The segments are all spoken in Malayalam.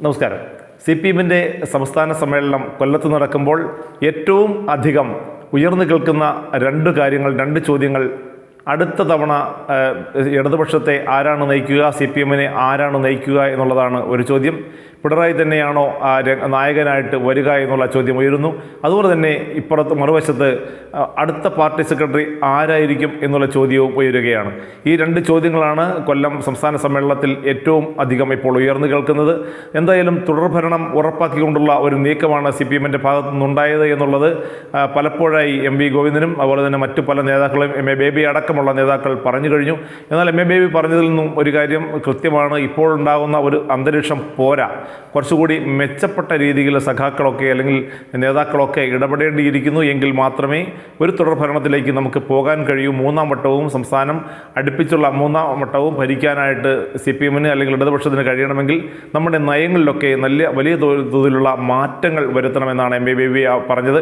നമസ്കാരം. സി പി എമ്മിന്റെ സംസ്ഥാന സമ്മേളനം കൊല്ലത്ത് നടക്കുമ്പോൾ ഏറ്റവും അധികം ഉയർന്നു കേൾക്കുന്ന രണ്ട് കാര്യങ്ങൾ രണ്ട് ചോദ്യങ്ങൾ. അടുത്ത തവണ ഇടതുപക്ഷത്തെ ആരാണ് നയിക്കുക സി പി എമ്മിനെ ആരാണ് നയിക്കുക എന്നുള്ളതാണ് ഒരു ചോദ്യം. പിണറായി തന്നെയാണോ ആ നായകനായിട്ട് വരിക എന്നുള്ള ചോദ്യം ഉയരുന്നു. അതുപോലെ തന്നെ ഇപ്പുറത്ത് മറുവശത്ത് അടുത്ത പാർട്ടി സെക്രട്ടറി ആരായിരിക്കും എന്നുള്ള ചോദ്യവും ഉയരുകയാണ്. ഈ രണ്ട് ചോദ്യങ്ങളാണ് കൊല്ലം സംസ്ഥാന സമ്മേളനത്തിൽ ഏറ്റവും അധികം ഇപ്പോൾ ഉയർന്നു കേൾക്കുന്നത്. എന്തായാലും തുടർഭരണം ഉറപ്പാക്കിക്കൊണ്ടുള്ള ഒരു നീക്കമാണ് സി പി എമ്മിന്റെ ഭാഗത്തു നിന്നുണ്ടായത് എന്നുള്ളത് പലപ്പോഴായി എം വി ഗോവിന്ദനും അതുപോലെ തന്നെ മറ്റു പല നേതാക്കളും എം എ ബേബി അടക്കമുള്ള നേതാക്കൾ പറഞ്ഞു കഴിഞ്ഞു. എന്നാൽ എം എ ബേബി പറഞ്ഞതിൽ നിന്നും ഒരു കാര്യം കൃത്യമാണ്. ഇപ്പോഴുണ്ടാകുന്ന ഒരു അന്തരീക്ഷം പോരാ. കുറച്ചുകൂടി മെച്ചപ്പെട്ട രീതിയിൽ സഖാക്കളൊക്കെ അല്ലെങ്കിൽ നേതാക്കളൊക്കെ ഇടപെടേണ്ടിയിരിക്കുന്നു എങ്കിൽ മാത്രമേ ഒരു തുടർഭരണത്തിലേക്ക് നമുക്ക് പോകാൻ കഴിയൂ. മൂന്നാം വട്ടവും സംസ്ഥാനം അടുപ്പിച്ചുള്ള മൂന്നാം വട്ടവും ഭരിക്കാനായിട്ട് സി പി എമ്മിന് അല്ലെങ്കിൽ ഇടതുപക്ഷത്തിന് കഴിയണമെങ്കിൽ നമ്മുടെ നയങ്ങളിലൊക്കെ നല്ല വലിയ തോതിലുള്ള മാറ്റങ്ങൾ വരുത്തണമെന്നാണ് എം ബി ബി പറഞ്ഞത്.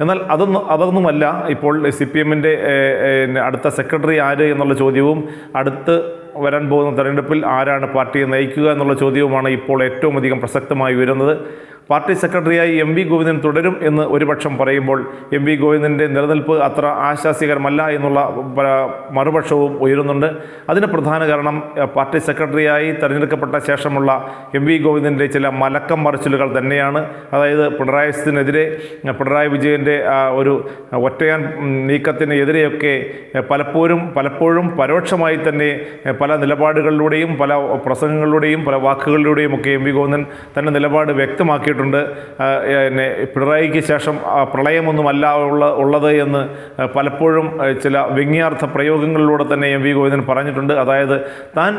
എന്നാൽ അതൊന്നും അതൊന്നുമല്ല ഇപ്പോൾ സി പി എമ്മിന്റെ അടുത്ത സെക്രട്ടറി ആര് എന്നുള്ള ചോദ്യവും അടുത്ത് വരാൻ പോകുന്ന തെരഞ്ഞെടുപ്പിൽ ആരാണ് പാർട്ടിയെ നയിക്കുക എന്നുള്ള ചോദ്യവുമാണ് ഇപ്പോൾ ഏറ്റവും അധികം പ്രസക്തമായി വരുന്നത് പാർട്ടി സെക്രട്ടറിയായി എം വി ഗോവിന്ദൻ തുടരും എന്ന് ഒരുപക്ഷം പറയുമ്പോൾ എം വി ഗോവിന്ദന്റെ നിലനിൽപ്പ് അത്ര ആശാസ്യകരമല്ല എന്നുള്ള മറുപക്ഷവും ഉയരുന്നുണ്ട്. അതിന് പ്രധാന കാരണം പാർട്ടി സെക്രട്ടറിയായി തെരഞ്ഞെടുക്കപ്പെട്ട ശേഷമുള്ള എം വി ഗോവിന്ദന്റെ ചില മലക്കം മറിച്ചിലുകൾ തന്നെയാണ്. അതായത് പിണറായിസിനെതിരെ പിണറായി വിജയന്റെ ഒരു ഒറ്റയാൻ നീക്കത്തിന് എതിരെയൊക്കെ പലപ്പോഴും പലപ്പോഴും പരോക്ഷമായി തന്നെ പല നിലപാടുകളിലൂടെയും പല പ്രസംഗങ്ങളിലൂടെയും പല വാക്കുകളിലൂടെയും ഒക്കെ എം വി ഗോവിന്ദൻ തന്റെ നിലപാട് വ്യക്തമാക്കിയിട്ടുണ്ട്. ആ, എന്നെ പിണറായിക്ക് ശേഷം പ്രളയമൊന്നുമല്ല ഉള്ള ഉള്ളത് എന്ന് പലപ്പോഴും ചില വ്യംഗ്യാർത്ഥ പ്രയോഗങ്ങളിലൂടെ തന്നെ എം വി ഗോവിന്ദൻ പറഞ്ഞിട്ടുണ്ട്. അതായത് താൻ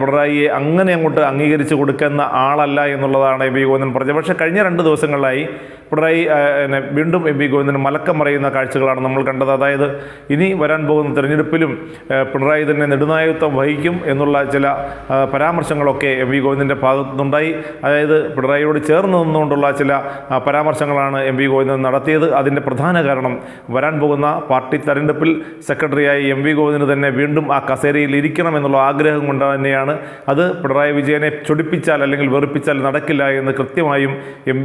പിണറായിയെ അങ്ങനെ അങ്ങോട്ട് അംഗീകരിച്ച് കൊടുക്കുന്ന ആളല്ല എന്നുള്ളതാണ് എം വി ഗോവിന്ദൻ പറഞ്ഞത്. പക്ഷേ കഴിഞ്ഞ രണ്ട് ദിവസങ്ങളിലായി പിണറായി പിന്നെ വീണ്ടും എം വി ഗോവിന്ദൻ മലക്കം മറയുന്ന കാഴ്ചകളാണ് നമ്മൾ കണ്ടത്. അതായത് ഇനി വരാൻ പോകുന്ന തിരഞ്ഞെടുപ്പിലും പിണറായി തന്നെ നെടുനായത്വം വഹിക്കും എന്നുള്ള ചില പരാമർശങ്ങളൊക്കെ എം വി ഗോവിന്ദന്റെ ഭാഗത്തുനിന്നുണ്ടായി. അതായത് പിണറായിയോട് ചേർന്ന് നിന്നുകൊണ്ടുള്ള ചില പരാമർശങ്ങളാണ് എം വി ഗോവിന്ദൻ നടത്തിയത്. അതിന്റെ പ്രധാന കാരണം വരാൻ പോകുന്ന പാർട്ടി തെരഞ്ഞെടുപ്പിൽ സെക്രട്ടറിയായി എം വി ഗോവിന്ദന് തന്നെ വീണ്ടും ആ കസേരയിൽ ഇരിക്കണം എന്നുള്ള ആഗ്രഹം കൊണ്ട് തന്നെയാണ് അത്. പിണറായി വിജയനെ ചൊടിപ്പിച്ചാൽ അല്ലെങ്കിൽ വെറുപ്പിച്ചാൽ നടക്കില്ല എന്ന് കൃത്യമായും എം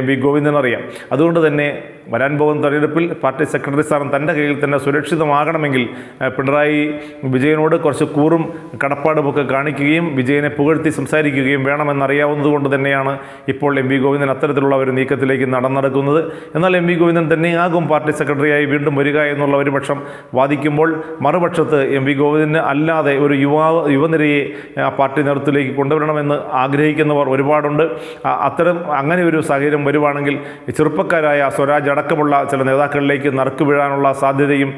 എം വി ഗോവിന്ദൻ അറിയാം അതുകൊണ്ട് തന്നെ വരാൻ പോകുന്ന തെരഞ്ഞെടുപ്പിൽ പാർട്ടി സെക്രട്ടറി സ്ഥാനം തന്റെ കയ്യിൽ തന്നെ സുരക്ഷിതമാകണമെങ്കിൽ പിണറായി വിജയനോട് കുറച്ച് കൂറും കടപ്പാടുമൊക്കെ കാണിക്കുകയും വിജയനെ പുകഴ്ത്തി സംസാരിക്കുകയും വേണമെന്നറിയാവുന്നതുകൊണ്ട് തന്നെയാണ് ഇപ്പോൾ എം വി ഗോവിന്ദൻ അത്തരത്തിലുള്ള ഒരു നീക്കത്തിലേക്ക് നടന്നെടുക്കുന്നത്. എന്നാൽ എം വി ഗോവിന്ദൻ തന്നെയാകും പാർട്ടി സെക്രട്ടറിയായി വീണ്ടും വരിക എന്നുള്ള ഒരു പക്ഷം വാദിക്കുമ്പോൾ മറുപക്ഷത്ത് എം വി ഗോവിന്ദന് അല്ലാതെ ഒരു യുവാവ് യുവനിരയെ ആ പാർട്ടി നേതൃത്വത്തിലേക്ക് കൊണ്ടുവരണമെന്ന് ആഗ്രഹിക്കുന്നവർ ഒരുപാടുണ്ട്. അത്തരം അങ്ങനെ ഒരു സാഹചര്യം വരുവാണെങ്കിൽ ചെറുപ്പക്കാരായ സ്വരാജ് അടക്കമുള്ള ചില നേതാക്കളിലേക്ക് നറുക്ക് വീഴാനുള്ള സാധ്യതയും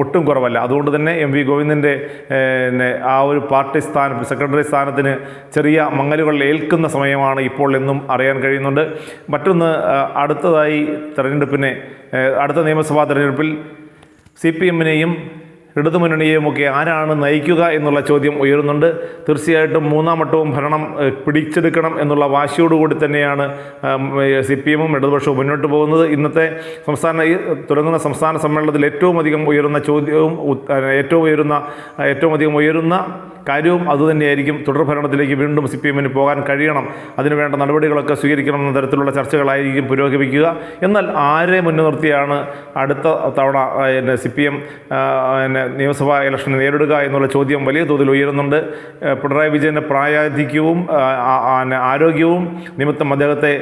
ഒട്ടും കുറവല്ല. അതുകൊണ്ട് തന്നെ എം വി ഗോവിന്ദന്റെ ആ ഒരു പാർട്ടി സ്ഥാനം സെക്രട്ടറി സ്ഥാനത്തിന് ചെറിയ മങ്ങലുകൾ ഏൽക്കുന്ന സമയമാണ് ഇപ്പോൾ എന്നും അറിയാൻ കഴിയുന്നുണ്ട്. മറ്റൊന്ന് അടുത്തതായി തെരഞ്ഞെടുപ്പിനെ അടുത്ത നിയമസഭാ തെരഞ്ഞെടുപ്പിൽ സി പി എമ്മിനെയും ഇടതുമുന്നണിയെയുമൊക്കെ ആരാണ് നയിക്കുക എന്നുള്ള ചോദ്യം ഉയരുന്നുണ്ട്. തീർച്ചയായിട്ടും മൂന്നാം വട്ടവും ഭരണം പിടിച്ചെടുക്കണം എന്നുള്ള വാശിയോടുകൂടി തന്നെയാണ് സി പി എമ്മും ഇടതുപക്ഷവും മുന്നോട്ട് പോകുന്നത്. ഇന്നത്തെ സംസ്ഥാന തുടങ്ങുന്ന സംസ്ഥാന സമ്മേളനത്തിൽ ഏറ്റവും അധികം ഉയരുന്ന ചോദ്യവും ഏറ്റവും ഉയരുന്ന ഏറ്റവും അധികം ഉയരുന്ന കാര്യവും അതുതന്നെയായിരിക്കും തുടർഭരണത്തിലേക്ക് വീണ്ടും സി പി എമ്മിന് പോകാൻ കഴിയണം. അതിനുവേണ്ട നടപടികളൊക്കെ സ്വീകരിക്കണം എന്ന തരത്തിലുള്ള ചർച്ചകളായിരിക്കും പുരോഗമിക്കുക. എന്നാൽ ആരെ മുൻനിർത്തിയാണ് അടുത്ത തവണ പിന്നെ സി പി എം നിയമസഭാ ഇലക്ഷൻ നേരിടുക എന്നുള്ള ചോദ്യം വലിയ തോതിൽ ഉയരുന്നുണ്ട്. പിണറായി വിജയന്റെ പ്രായാധിക്യവും ആരോഗ്യവും നിമിത്തം അദ്ദേഹത്തെ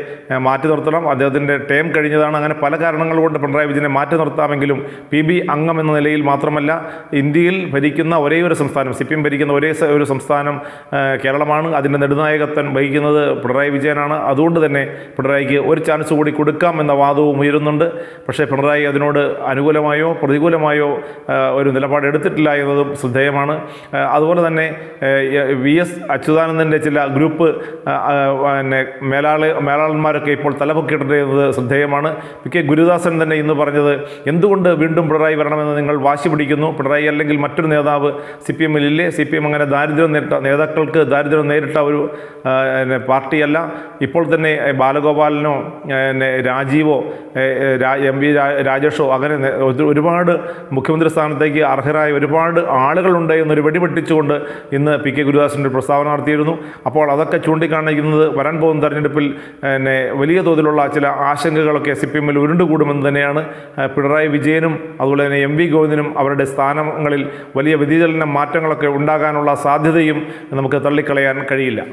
മാറ്റി നിർത്തണം. അദ്ദേഹത്തിന്റെ ടേം കഴിഞ്ഞതാണ്. അങ്ങനെ പല കാരണങ്ങൾ കൊണ്ട് പിണറായി വിജയനെ മാറ്റി നിർത്താമെങ്കിലും പി ബി അംഗം എന്ന നിലയിൽ മാത്രമല്ല ഇന്ത്യയിൽ ഭരിക്കുന്ന ഒരേ ഒരു സംസ്ഥാനം സി പി എം ഭരിക്കുന്ന ഒരേ സ- ഒരു സംസ്ഥാനം കേരളമാണ്. അതിന്റെ നെടുനായകത്വൻ വഹിക്കുന്നത് പിണറായി വിജയനാണ്. അതുകൊണ്ട് തന്നെ പിണറായിക്ക് ഒരു ചാൻസ് കൂടി കൊടുക്കാം എന്ന വാദവും ഉയരുന്നുണ്ട്. പക്ഷേ പിണറായി അതിനോട് അനുകൂലമായോ പ്രതികൂലമായോ ഒരു നിലപാട് എടുത്തിട്ടില്ല എന്നതും ശ്രദ്ധേയമാണ്. അതുപോലെ തന്നെ വി എസ് അച്യുതാനന്ദന്റെ ചില ഗ്രൂപ്പ് പിന്നെ മേലാളി മേലാളന്മാരൊക്കെ ഇപ്പോൾ തലപൊക്കിയിട്ടുണ്ട് എന്നത് ശ്രദ്ധേയമാണ്. പി കെ ഗുരുദാസൻ തന്നെ ഇന്ന് പറഞ്ഞത് എന്തുകൊണ്ട് വീണ്ടും പിണറായി വരണമെന്ന് നിങ്ങൾ വാശി പിടിക്കുന്നു? പിണറായി അല്ലെങ്കിൽ മറ്റൊരു നേതാവ് സി പി എമ്മിലില്ലേ സി പി എം അങ്ങനെ അങ്ങനെ ദാരിദ്ര്യം നേരിട്ട നേതാക്കൾക്ക് ദാരിദ്ര്യം നേരിട്ട ഒരു പാർട്ടിയല്ല. ഇപ്പോൾ തന്നെ ബാലഗോപാലനോ പിന്നെ രാജീവോ എം വി രാജേഷോ അങ്ങനെ ഒരുപാട് മുഖ്യമന്ത്രി സ്ഥാനത്തേക്ക് അർഹരായ ഒരുപാട് ആളുകളുണ്ട് എന്നൊരു വെടിപൊട്ടിച്ചുകൊണ്ട് ഇന്ന് പി കെ ഗുരുദാസിന്റെ പ്രസ്താവന നടത്തിയിരുന്നു. അപ്പോൾ അതൊക്കെ ചൂണ്ടിക്കാണിക്കുന്നത് വരാൻ പോകുന്ന തെരഞ്ഞെടുപ്പിൽ പിന്നെ വലിയ തോതിലുള്ള ചില ആശങ്കകളൊക്കെ സി പി എമ്മിൽ ഉരുണ്ടുകൂടുമെന്ന് തന്നെയാണ് പിണറായി വിജയനും അതുപോലെ തന്നെ എം വി ഗോവിന്ദനും അവരുടെ സ്ഥാനങ്ങളിൽ വലിയ വ്യതിചലന മാറ്റങ്ങളൊക്കെ ഉണ്ടാകാനുള്ള സാധ്യതയും നമുക്ക് തള്ളിക്കളയാൻ കഴിയില്ല.